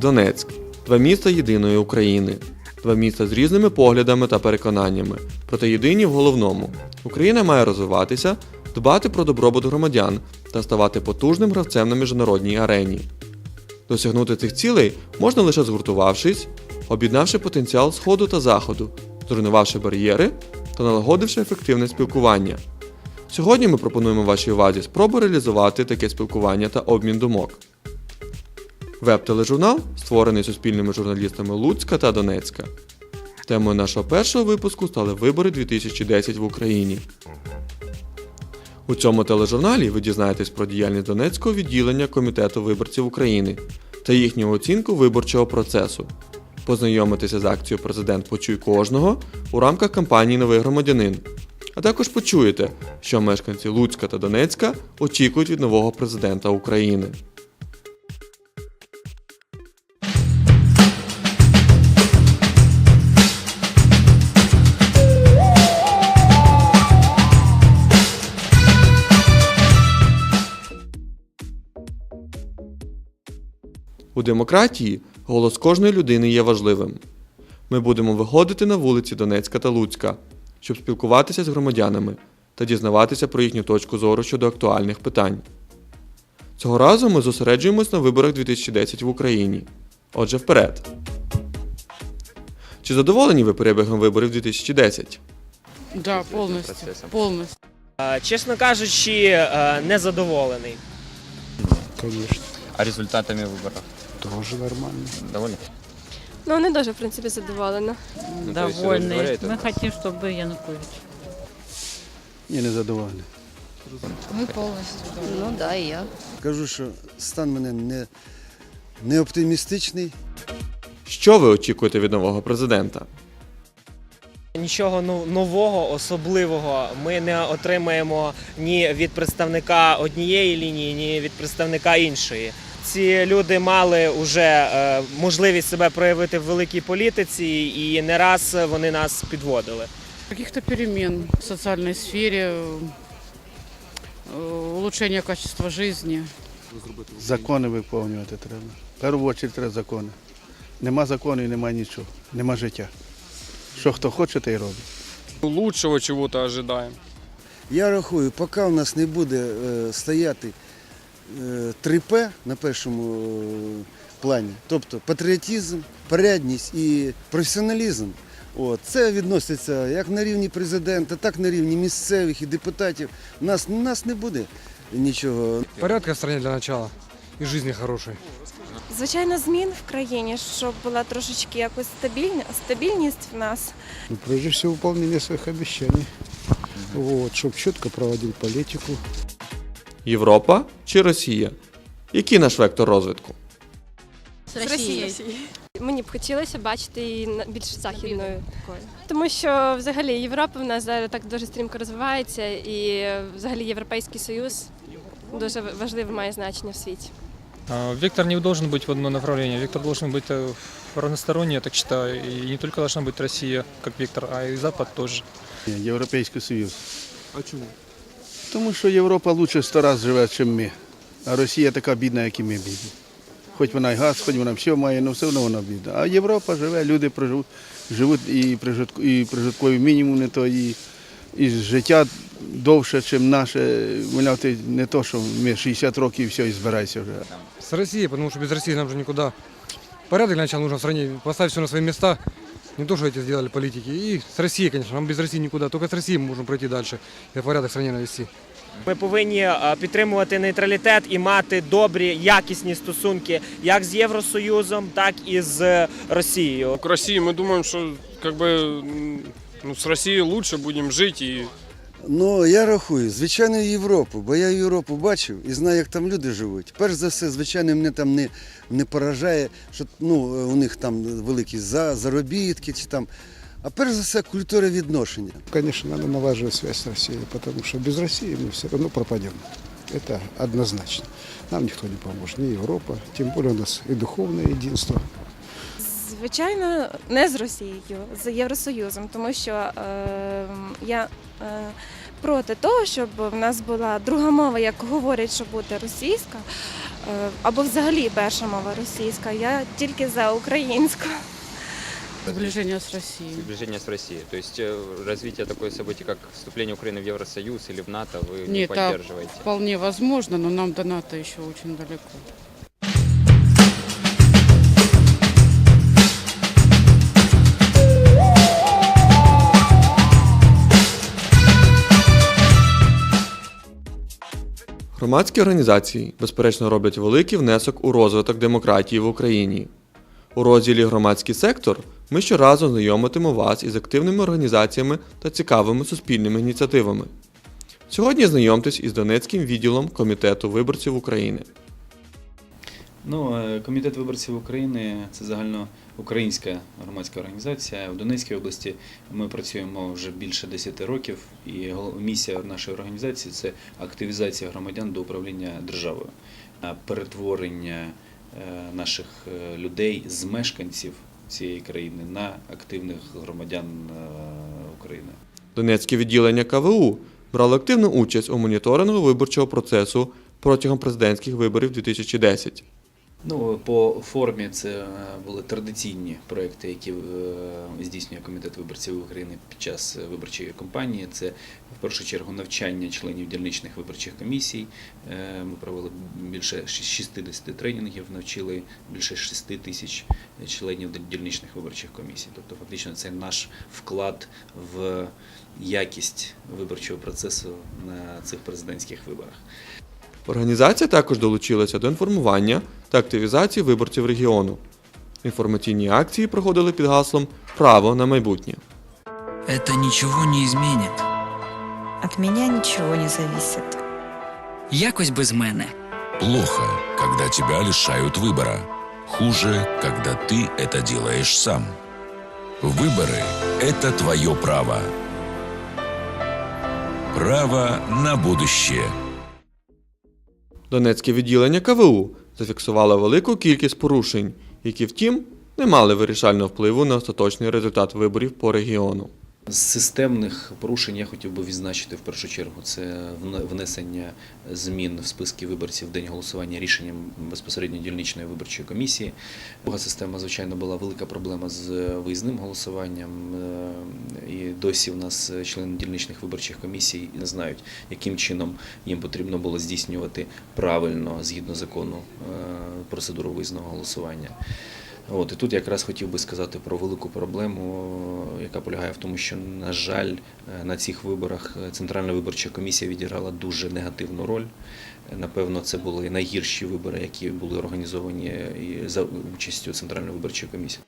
Донецьк два міста єдиної України, два міста з різними поглядами та переконаннями, проте єдині в головному. Україна має розвиватися, дбати про добробут громадян та ставати потужним гравцем на міжнародній арені. Досягнути цих цілей можна лише згуртувавшись, об'єднавши потенціал Сходу та Заходу, зруйнувавши бар'єри та налагодивши ефективне спілкування. Сьогодні ми пропонуємо вашій увазі спробу реалізувати таке спілкування та обмін думок. Веб-тележурнал створений суспільними журналістами Луцька та Донецька. Темою нашого першого випуску стали вибори 2010 в Україні. У цьому тележурналі ви дізнаєтесь про діяльність Донецького відділення Комітету виборців України та їхню оцінку виборчого процесу. Познайомитеся з акцією Президент Почуй кожного у рамках кампанії Новий громадянин. А також почуєте, що мешканці Луцька та Донецька очікують від нового президента України. У демократії голос кожної людини є важливим. Ми будемо виходити на вулиці Донецька та Луцька, щоб спілкуватися з громадянами та дізнаватися про їхню точку зору щодо актуальних питань. Цього разу ми зосереджуємось на виборах 2010 в Україні. Отже, вперед. Чи задоволені ви перебігом виборів 2010? Да, полностью. Полностью. Е, Чесно кажучи, е, незадоволений. Конечно, А результатами выборов тоже нормально. довольны? Ну, не дуже, в принципі, задоволена. Ну, то есть, Довольны. удовлетворяет Мы это? хотим, чтобы Янукович. Ні, не задоволений. Мы полностью. да. Ну, да, і я. Кажу, що стан мене не, не оптимістичний. Що ви очікуєте від нового президента? Нічого ну- нового, особливого ми не отримаємо ні від представника однієї лінії, ні від представника іншої. Ці люди мали вже е, можливість себе проявити в великій політиці, і не раз вони нас підводили. Каких-то перемен в социальной сфере, э, улучшения качества жизни. Закони виконувати треба. В першу чергу треба закони. Нема закону і нема нічого. Нема життя. Що хто хоче, те й робить. лучшего чего-то ожидаем. Я рахую, поки у нас не буде е, стояти 3П на першому е, плані, тобто патріотизм, порядність і професіоналізм. От, це відноситься як на рівні президента, так на рівні місцевих і депутатів. У нас, у нас не буде нічого. Порядка в стране для начала и жизни хорошей. Звичайно, змін в країні, щоб була трошечки якось стабільна, стабільність в нас. Ну, прежде всего, выполнение своих обещаний. Вот, чтобы четко проводил политику. Європа чи Росія? Який наш вектор розвитку? З Росії. Мені б хотілося бачити її на- більш західною такою. Тому що взагалі Європа в нас зараз так дуже стрімко розвивається, і е, взагалі Європейський Союз дуже важливе має значення в світі. А, Вектор не должен быть в одно направление. Вектор должен быть э, разносторонний, я так считаю. И не только должна быть Россия как вектор, а и Запад тоже. Європейський Союз. А чому? Тому що Європа лучше сто разів живе, ніж ми. А Росія така бідна, як і ми бідні. Хоч вона й газ, хоч вона все має, але все одно вона бідна. А Європа живе, люди проживуть, живуть і, прижитку, і мінімум не то, і, і життя довше, ніж наше. Мовляв, не то, що ми 60 років і все, і збирайся вже. С Россией, потому что без России нам же никуда. Порядок для начала нужно в стране поставить все на свои места Не то, что эти сделали политики. И с Россией, конечно, нам без России никуда. Только с Россией мы можем пройти дальше и порядок в стране навести. Ми повинні е, підтримувати нейтралітет і мати добрі, якісні стосунки як з Євросоюзом, так і з Росією. К России мы думаем, что как бы м, ну, с Россией лучше будем жить и Ну, я рахую, звичайно, Європу, бо я Європу бачив і знаю, як там люди живуть. Перш за все, звичайно, мене там не, не поражає, що ну, у них там великі за, заробітки чи там. А перш за все, культура відношення. Конечно, надо налаживать связь с Россией, потому что без России мы все равно пропадем. Это однозначно. Нам никто не поможет, ни Европа, тем более у нас и духовное единство. Звичайно, не з Росією, з Євросоюзом, тому що е, я е, проти того, щоб в нас була друга мова, як говорять, що буде російська. Е, Або взагалі перша мова російська. Я тільки за українську. Сближение с Россией. Сближение с Россией. То есть э, развитие такой событий, как вступление Украины в Евросоюз или в НАТО, вы не Нет, а поддерживаете? вполне возможно, но нам до НАТО еще очень далеко. Громадські організації, безперечно, роблять великий внесок у розвиток демократії в Україні. У розділі Громадський сектор ми щоразу знайомитимо вас із активними організаціями та цікавими суспільними ініціативами. Сьогодні знайомтесь із Донецьким відділом Комітету виборців України. Ну, е, Комітет виборців України це загальноукраїнська громадська організація. В Донецькій області ми працюємо вже більше 10 років, і місія нашої організації це активізація громадян до управління державою, перетворення е, наших е, людей з мешканців цієї країни на активних громадян України. Донецьке відділення КВУ брало активну участь у моніторингу виборчого процесу протягом президентських виборів 2010. Ну, по формі це е, були традиційні проекти, які е, здійснює Комітет виборців України під час виборчої кампанії. Це в першу чергу навчання членів дільничних виборчих комісій. Е, Ми провели більше 60 тренінгів, навчили більше 6 тисяч членів дільничних виборчих комісій. Тобто, фактично, це наш вклад в якість виборчого процесу на цих президентських виборах. Організація також долучилася до інформування та активізації виборців регіону. Інформаційні акції проходили під гаслом Право на майбутнє. Это ничего не изменит. От меня ничего не зависит. Якось без мене. Плохо, когда тебя лишают выбора. Хуже, когда ты это делаешь сам. Выборы – это твое право. Право на будущее. Донецьке відділення КВУ зафіксувало велику кількість порушень, які, втім, не мали вирішального впливу на остаточний результат виборів по регіону. З системних порушень я хотів би відзначити в першу чергу це внесення змін в списки виборців в день голосування рішенням безпосередньо дільничної виборчої комісії. Друга система, звичайно, була велика проблема з виїзним голосуванням. е, І досі в нас члени дільничних виборчих комісій не знають, яким чином їм потрібно було здійснювати правильно згідно закону е, процедуру виїзного голосування. От і тут якраз хотів би сказати про велику проблему, яка полягає в тому, що, на жаль, е, на цих виборах е, Центральна виборча комісія відіграла дуже негативну роль. Е, Напевно, це були найгірші вибори, які були організовані за участю Центральної виборчої комісії.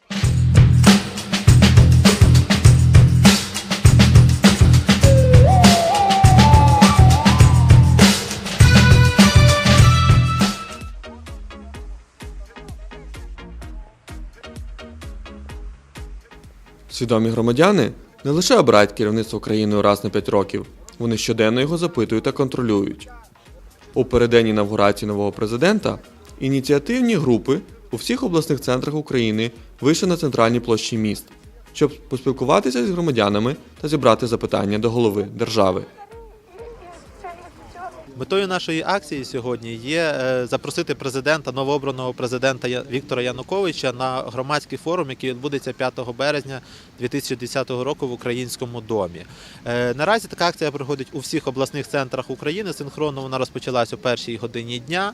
Свідомі громадяни не лише обирають керівництво країною раз на 5 років, вони щоденно його запитують та контролюють. У переддень інавгурації нового президента ініціативні групи у всіх обласних центрах України вийшли на центральні площі міст, щоб поспілкуватися з громадянами та зібрати запитання до голови держави. Метою нашої акції сьогодні є е, запросити президента, новообраного президента Віктора Януковича на громадський форум, який відбудеться 5 березня 2010 року в Українському домі. Е, Наразі така акція проходить у всіх обласних центрах України. Синхронно вона розпочалась о першій годині дня.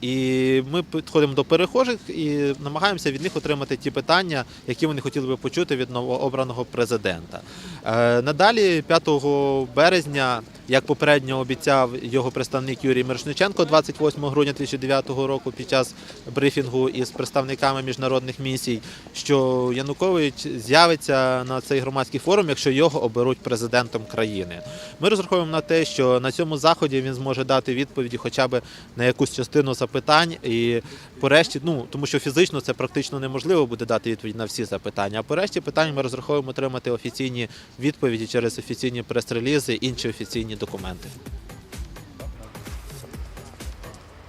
І ми підходимо до перехожих і намагаємося від них отримати ті питання, які вони хотіли би почути від новообраного президента. Е, Надалі, 5 березня, як попередньо обіцяв його представник Юрій Мирошниченко 28 грудня 2009 року під час брифінгу із представниками міжнародних місій, що Янукович з'явиться на цей громадський форум, якщо його оберуть президентом країни. Ми розраховуємо на те, що на цьому заході він зможе дати відповіді хоча б на якусь частину запитань і порешті, ну тому що фізично це практично неможливо буде дати відповідь на всі запитання. А по решті питань ми розраховуємо отримати офіційні відповіді через офіційні прес-релізи, інші офіційні документи.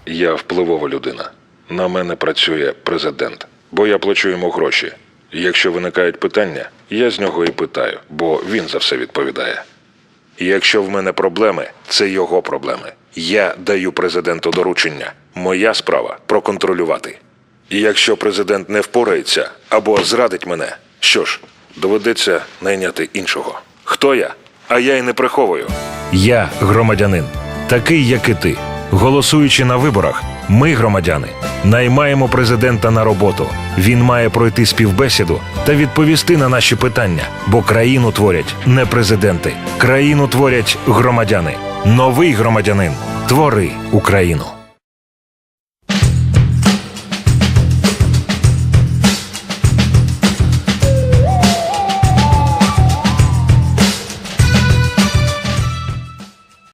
Я впливова людина. На мене працює президент, бо я плачу йому гроші. Якщо виникають питання, я з нього і питаю, бо він за все відповідає. Якщо в мене проблеми, це його проблеми. Я даю президенту доручення. Моя справа проконтролювати. І якщо президент не впорається або зрадить мене, що ж, доведеться найняти іншого. Хто я? А я й не приховую. Я громадянин, такий, як і ти. Голосуючи на виборах, ми, громадяни, наймаємо президента на роботу. Він має пройти співбесіду та відповісти на наші питання, бо країну творять не президенти, країну творять громадяни. Новий громадянин твори Україну.